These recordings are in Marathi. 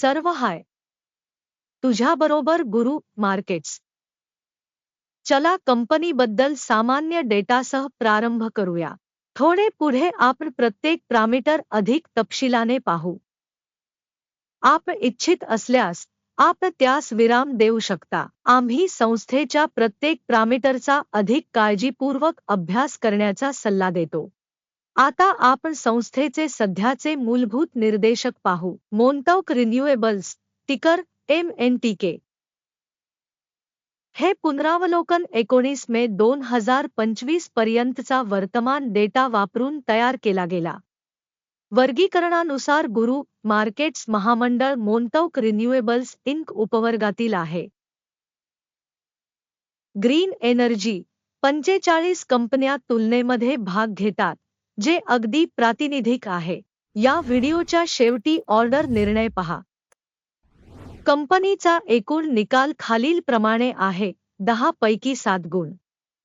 सर्व हाय. तुझ्याबरोबर गुरु मार्केट्स. चला कंपनीबद्दल सामान्य डेटासह प्रारंभ करूया. थोडे पुढे आपण प्रत्येक प्रामीटर अधिक तपशिलाने पाहू. आप इच्छित असल्यास आप त्यास विराम देऊ शकता. आम्ही संस्थेच्या प्रत्येक प्रामीटरचा अधिक काळजीपूर्वक अभ्यास करण्याचा सल्ला देतो. आता आपण संस्थेचे सध्याचे मूलभूत निर्देशक पाहू. Montauk renewables ticker M N T K. हे पुनरावलोकन एकोणीस मे दोन हजार पंचवीस पर्यंतचा वर्तमान डेटा वापरून तयार केला गेला. वर्गीकरणानुसार गुरु मार्केट्स महामंडळ मोनटॉक रिन्युएबल्स इंक उपवर्गातील आहे. ग्रीन एनर्जी पंचेचाळीस कंपन्या तुलनेमध्ये भाग घेतात. जे अगदी प्रातिनिधिक आहे. या व्हिडिओच्या शेवटी ऑर्डर निर्णय पहा. कंपनीचा एकूण निकाल खालीलप्रमाणे आहे दहा पैकी सात गुण.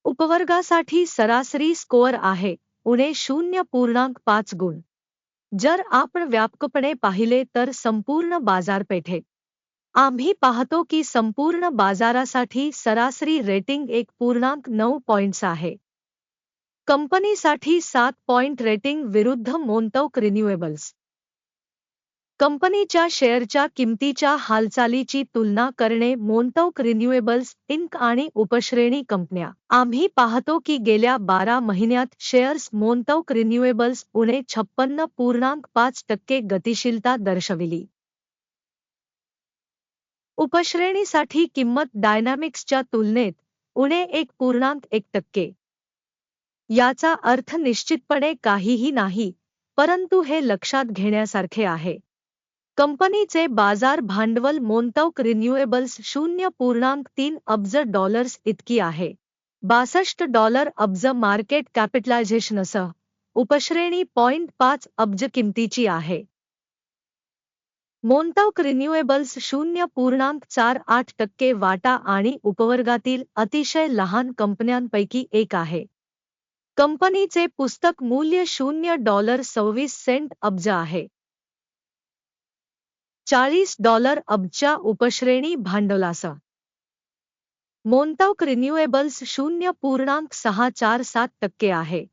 उपवर्गासाठी सरासरी स्कोअर आहे उणे शून्य पूर्णांक पाच गुण. जर आपण व्यापकपणे पाहिले तर संपूर्ण बाजारपेठे. आम्ही पाहतो की संपूर्ण बाजारासाठी सरासरी रेटिंग एक पूर्णांक नऊ पॉइंट्स आहे. कंपनीसाठी सात पॉइंट रेटिंग विरुद्ध मोंतौक रिन्युएबल्स. कंपनीच्या शेअरच्या किमतीच्या हालचालीची तुलना करणे मोंतौक रिन्युएबल्स इंक आणि उपश्रेणी कंपन्या. आम्ही पाहतो की गेल्या बारा महिन्यात शेअर्स मोंतौक रिन्युएबल्स उणे छप्पन्न पूर्णांक पाच टक्के गतिशीलता दर्शविली. उपश्रेणीसाठी किंमत डायनॅमिक्सच्या तुलनेत उणे एक पूर्णांक एक टक्के. याचा अर्थ निश्चितपणे काहीही नाही परंतु हे लक्षात घेण्यासारखे आहे. कंपनीचे बाजार भांडवल मोंटौक रिन्युएबल्स शून्य पूर्णांक तीन अब्ज डॉलर्स इतकी आहे. बासष्ट डॉलर अब्ज मार्केट कॅपिटलायझेशनसह उपश्रेणी पॉइंट पाच अब्ज किमतीची आहे. मोंटौक रिन्युएबल्स शून्य पूर्णांक चार आठ टक्के वाटा आणि उपवर्गातील अतिशय लहान कंपन्यांपैकी एक आहे. कंपनीचे पुस्तक मूल्य शून्य डॉलर सव्वीस सेंट अब्ज आहे. चाळीस डॉलर अब्जच्या उपश्रेणी भांडवलासा. मोंटौक रिन्युएबल्स शून्य पूर्णांक सहा चार सात टक्के आहे.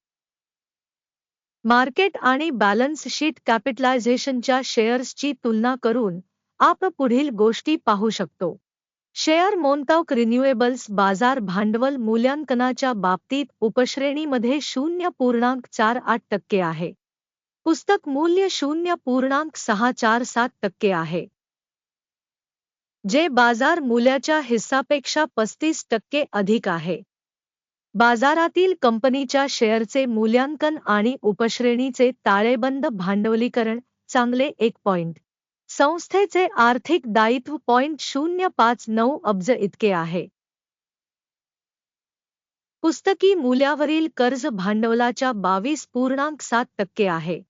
मार्केट आणि बॅलन्स शीट कॅपिटलायझेशनच्या शेअर्सची तुलना करून आप पुढील गोष्टी पाहू शकतो. शेअर मोंटौक रिन्युएबल्स बाजार भांडवल मूल्यांकनाच्या बाबतीत उपश्रेणीमध्ये शून्य पूर्णांक चार आठ टक्के आहे. पुस्तक मूल्य शून्य पूर्णांक सहा चार सात टक्के आहे. जे बाजार मूल्याच्या हिस्सापेक्षा पस्तीस टक्के अधिक आहे. बाजारातील कंपनीच्या शेअरचे मूल्यांकन आणि उपश्रेणीचे ताळेबंद भांडवलीकरण चांगले एक पॉइंट. संस्थेचे आर्थिक दायित्व पॉइंट शून्य पाच नऊ अब्ज इतके आहे. पुस्तकी मूल्यावरील कर्ज भांडवलाच्या बावीस पूर्णांक सात टक्के आहे.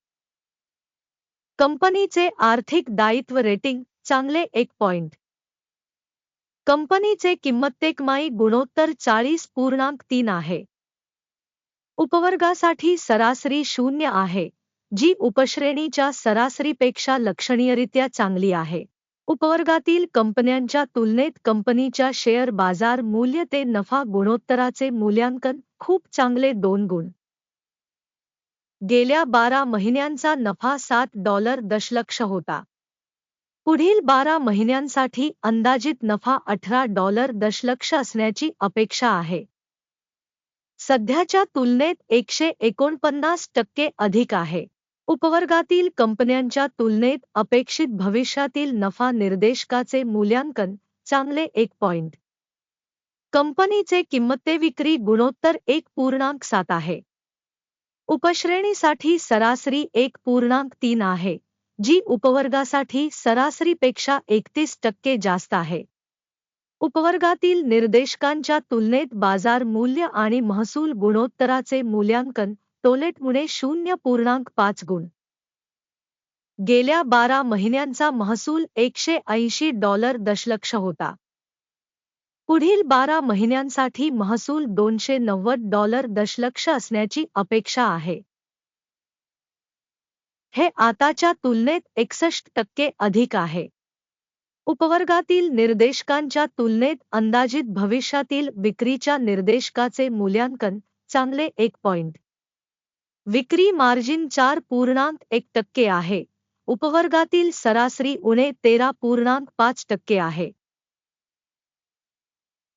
कंपनीचे आर्थिक दायित्व रेटिंग चांगले एक पॉइंट कंपनीचे किंमतेकमाई गुणोत्तर चाळीस पूर्णांक तीन आहे. उपवर्गासाठी सरासरी शून्य आहे. जी उपश्रेणीच्या सरासरीपेक्षा लक्षणीयरित्या चांगली आहे. उपवर्गातील कंपन्यांच्या तुलनेत कंपनीच्या शेअर बाजार मूल्य ते नफा गुणोत्तराचे मूल्यांकन खूप चांगले दोन गुण. गेल्या बारा महिन्यांचा नफा सात डॉलर दशलक्ष होता. पुढील बारा महिन्यांसाठी अंदाजित नफा अठरा डॉलर दशलक्ष असण्याची अपेक्षा आहे. सध्याच्या तुलनेत एकशे एकोणपन्नास टक्के अधिक आहे. उपवर्गातील कंपन्यांच्या तुलनेत अपेक्षित भविष्यातील नफा निर्देशकाचे मूल्यांकन चांगले एक पॉइंट कंपनीचे किंमते विक्री गुणोत्तर एक पूर्णांक सात आहे. उपश्रेणीसाठी सरासरी एक पूर्णांक तीन आहे जी उपवर्गासाठी सरासरीपेक्षा एकतीस टक्के जास्त आहे. उपवर्गातील निर्देशकांच्या तुलनेत बाजार मूल्य आणि महसूल गुणोत्तराचे मूल्यांकन टोलेटमुळे शून्य पूर्णांक पाच गुण. गेल्या बारा महिन्यांचा महसूल एकशे ऐंशी डॉलर दशलक्ष होता. पुढील बारा महिन्यांसाठी महसूल दोनशे नव्वद डॉलर दशलक्ष असण्याची अपेक्षा आहे. हे आताच्या तुलनेत एकसष्ट टक्के अधिक आहे. उपवर्गातील निर्देशकांच्या तुलनेत अंदाजित भविष्यातील विक्रीच्या निर्देशकाचे मूल्यांकन चांगले एक पॉइंट. विक्री मार्जिन चार पूर्णांक एक टक्के आहे. उपवर्गातील सरासरी उणे तेरा पूर्णांक पाच टक्के आहे.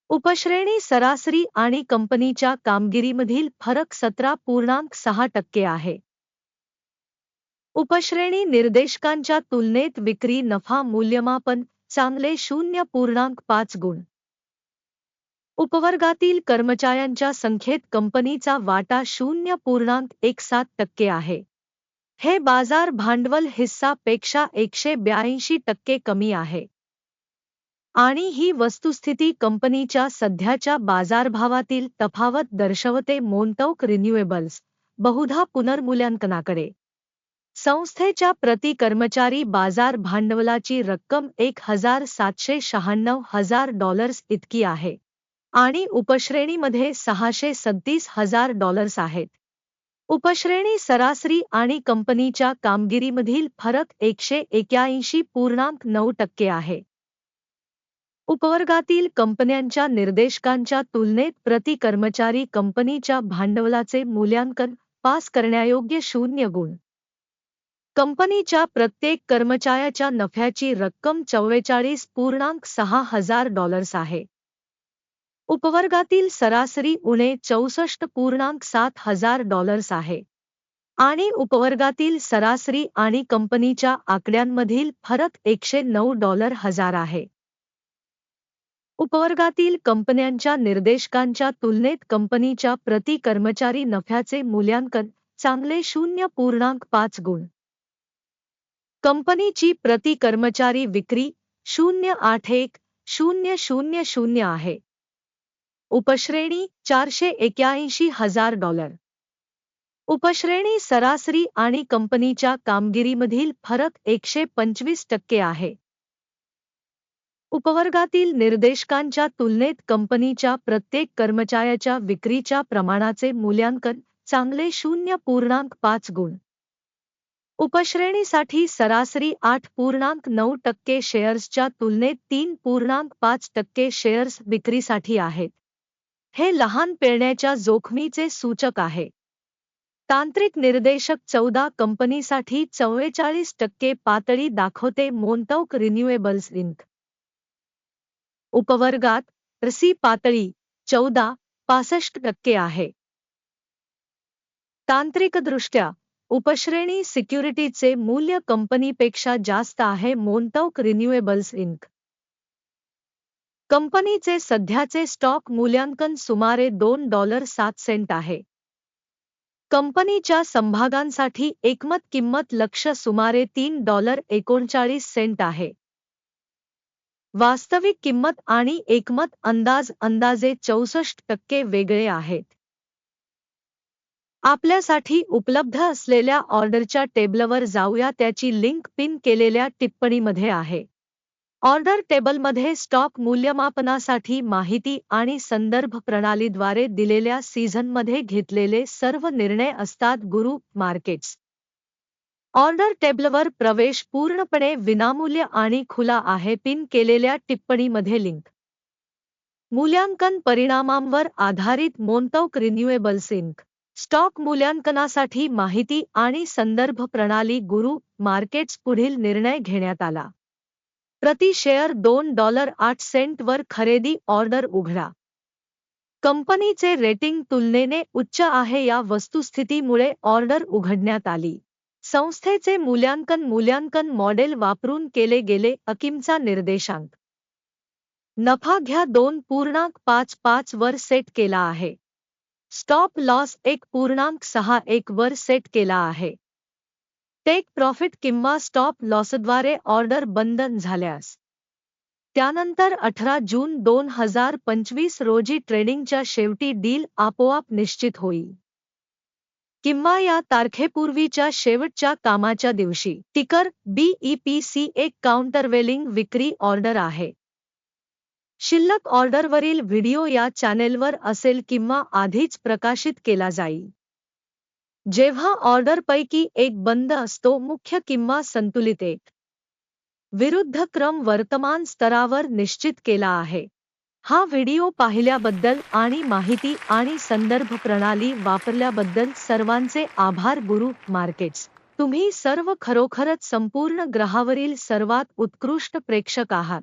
उपश्रेणी सरासरी आणि कंपनीच्या कामगिरीमधील फरक सतरा पूर्णांक सहा टक्के आहे. उपश्रेणी निर्देशकांच्या तुलनेत विक्री नफा मूल्यमापन चांगले शून्य पूर्णांक पाच गुण. उपवर्गातील कर्मचाऱ्यांच्या संख्येत कंपनीचा वाटा शून्य पूर्णांक एक सात टक्के आहे. हे बाजार भांडवल हिस्सा पेक्षा एकशे ब्याऐंशी टक्के कमी आहे. आणि ही वस्तुस्थिती कंपनीच्या सध्याच्या बाजारभावातील तफावत दर्शवते मोंटौक रिन्युएबल्स बहुधा पुनर्मूल्यांकनाकडे. संस्थेच्या प्रति कर्मचारी बाजार भांडवलाची रक्कम एक हजार सातशे शहाण्णव हजार डॉलर्स इतकी आहे. आणि उपश्रेणीमध्ये सहाशे सत्तीस हजार डॉलर्स आहेत. उपश्रेणी सरासरी आणि कंपनीच्या कामगिरीमधील फरक एकशे एक्याऐंशी पूर्णांक नऊ टक्के आहे. उपवर्गातील कंपन्यांच्या निर्देशकांच्या तुलनेत प्रति कर्मचारी कंपनीच्या भांडवलाचे मूल्यांकन पास करण्यायोग्य शून्य गुण. कंपनीच्या प्रत्येक कर्मचाऱ्याच्या नफ्याची रक्कम चव्वेचाळीस पूर्णांक सहा हजार डॉलर्स आहे. उपवर्गातील सरासरी उणे चौसष्ट पूर्णांक सात हजार डॉलर्स आहे. आणि उपवर्गातील सरासरी आणि कंपनीच्या आकड्यांमधील फरक एकशे नऊ डॉलर हजार आहे. उपवर्गातील कंपन्यांच्या निर्देशकांच्या तुलनेत कंपनीच्या प्रति कर्मचारी नफ्याचे मूल्यांकन चांगले शून्य पूर्णांक पाच गुण. कंपनीची प्रति कर्मचारी विक्री शून्य आठ एक शून्य शून्य शून्य आहे. उपश्रेणी चारशे एक्याऐंशी हजार डॉलर. उपश्रेणी सरासरी आणि कंपनीच्या कामगिरीमधील फरक एकशे पंचवीस टक्के आहे. उपवर्गातील निर्देशकांच्या तुलनेत कंपनीच्या प्रत्येक कर्मचाऱ्याच्या विक्रीच्या प्रमाणाचे मूल्यांकन चांगले शून्य पूर्णांक पाच गुण. उपश्रेणीसाठी सरासरी आठ पूर्णांक नऊ टक्के शेअर्सच्या तुलनेत तीन पूर्णांक पाच टक्के शेअर्स विक्रीसाठी आहेत. हे लहान पेरण्याच्या जोखमीचे सूचक आहे. तांत्रिक निर्देशक चौदा कंपनीसाठी चव्वेचाळीस टक्के पातळी दाखवते मोनतौक रिन्युएबल्स इंक. उपवर्गात रसी पातळी चौदा पासष्ट टक्के आहे. तांत्रिकदृष्ट्या उपश्रेणी सिक्युरिटीचे मूल्य कंपनीपेक्षा जास्त आहे मोंटौक रिन्युएबल्स इंक. कंपनीचे सध्याचे स्टॉक मूल्यांकन सुमारे दोन डॉलर सात सेंट आहे. कंपनीच्या संभागांसाठी एकमत किंमत लक्ष सुमारे तीन डॉलर एकोणचाळीस सेंट आहे. वास्तविक किंमत आणि एकमत अंदाज अंदाजे चौसष्ट टक्के वेगळे आहेत. आपल्यासाठी उपलब्ध असलेल्या ऑर्डरच्या टेबलवर जाऊया त्याची लिंक पिन केलेल्या टिप्पणीमध्ये आहे. ऑर्डर टेबलमध्ये स्टॉक मूल्यमापनासाठी माहिती आणि संदर्भ प्रणालीद्वारे दिलेल्या सीझनमध्ये घेतलेले सर्व निर्णय असतात गुरु मार्केट्स. ऑर्डर टेबलवर प्रवेश पूर्णपणे विनामूल्य आणि खुला आहे पिन केलेल्या टिप्पणीमध्ये लिंक. मूल्यांकन परिणामांवर आधारित मोंटौक रिन्युएबल सिंक स्टॉक मूल्यांकनासाठी माहिती आणि संदर्भ प्रणाली गुरु मार्केट्स पुढील निर्णय घेण्यात आला. प्रति शेअर दोन डॉलर आठ सेंटवर खरेदी ऑर्डर उघडा. कंपनीचे रेटिंग तुलनेने उच्च आहे या वस्तुस्थितीमुळे ऑर्डर उघडण्यात आली. संस्थेचे मूल्यांकन मूल्यांकन मॉडेल वापरून केले गेले अकिमचा निर्देशांक. नफा घ्या दोन पूर्णांक पाच पाच वर सेट केला आहे. स्टॉप लॉस एक पूर्णांक सहा एक वर सेट केला आहे. टेक प्रॉफिट किंवा स्टॉप लॉसद्वारे ऑर्डर बंद झाल्यास. त्यानंतर अठरा जून दोन हजार पंचवीस रोजी ट्रेडिंगच्या शेवटी डील आपोआप निश्चित होईल. किंवा या तारखेपूर्वीच्या शेवटच्या कामाच्या दिवशी टिकर बीईपीसी एक काउंटरवेलिंग विक्री ऑर्डर आहे. शिल्लक ऑर्डरवरील व्हिडिओ या चॅनेलवर असेल किंवा आधीच प्रकाशित केला जाईल. जेव्हा ऑर्डरपैकी एक बंद असतो मुख्य किंवा संतुलित एक. विरुद्ध क्रम वर्तमान स्तरावर निश्चित केला आहे. हा व्हिडिओ पाहिल्याबद्दल आणि माहिती आणि संदर्भ प्रणाली वापरल्याबद्दल सर्वांचे आभार गुरु मार्केट्स. तुम्ही सर्व खरोखरच संपूर्ण ग्रहावरील सर्वात उत्कृष्ट प्रेक्षक आहात.